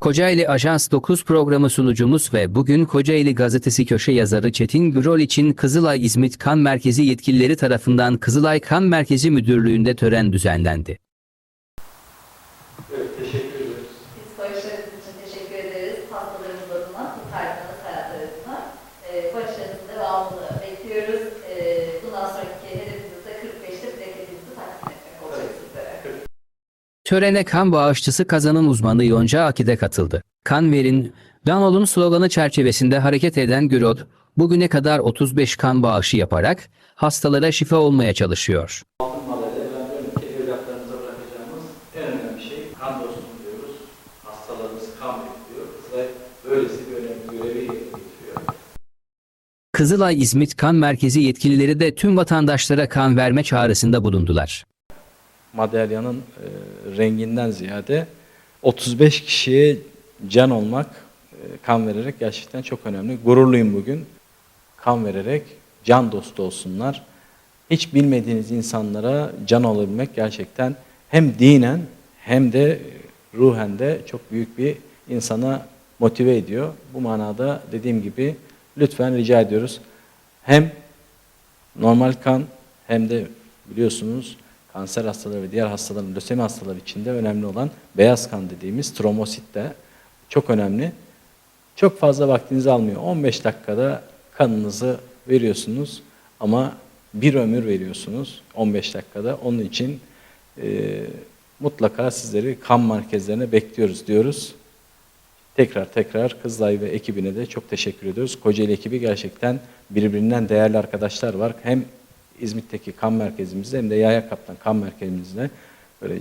Kocaeli Ajans 9 programı sunucumuz ve bugün Kocaeli Gazetesi köşe yazarı Çetin Gürol için Kızılay İzmit Kan Merkezi yetkilileri tarafından Kızılay Kan Merkezi Müdürlüğü'nde tören düzenlendi. Evet, teşekkür ederiz. Biz barışlarınız için teşekkür ederiz. Hastalarımız adına, Törene kan bağışçısı kazanın uzmanı Yonca Akide katıldı. Kan verin, ben olun sloganı çerçevesinde hareket eden Gürol, bugüne kadar 35 kan bağışı yaparak hastalara şifa olmaya çalışıyor. Kızılay İzmit Kan Merkezi yetkilileri de tüm vatandaşlara kan verme çağrısında bulundular. Madalyanın e, renginden ziyade 35 kişiye can olmak, e, kan vererek gerçekten çok önemli. Gururluyum bugün. Kan vererek can dostu olsunlar. Hiç bilmediğiniz insanlara can olabilmek gerçekten hem dinen hem de ruhen de çok büyük bir insana motive ediyor. Bu manada dediğim gibi lütfen rica ediyoruz. Hem normal kan hem de biliyorsunuz kanser hastaları ve diğer hastaların, lösemi hastaları için de önemli olan beyaz kan dediğimiz trombosit de çok önemli. Çok fazla vaktinizi almıyor. 15 dakikada kanınızı veriyorsunuz ama bir ömür veriyorsunuz 15 dakikada. Onun için e, mutlaka sizleri kan merkezlerine bekliyoruz diyoruz. Tekrar tekrar Kızılay ve ekibine de çok teşekkür ediyoruz. Kocaeli ekibi gerçekten birbirinden değerli arkadaşlar var. Hem İzmit'teki kan merkezimizde hem de Yahya Kaplan kan merkezimizde böyle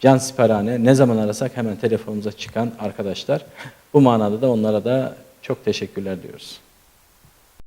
can siperhane ne zaman arasak hemen telefonumuza çıkan arkadaşlar. Bu manada da onlara da çok teşekkürler diyoruz.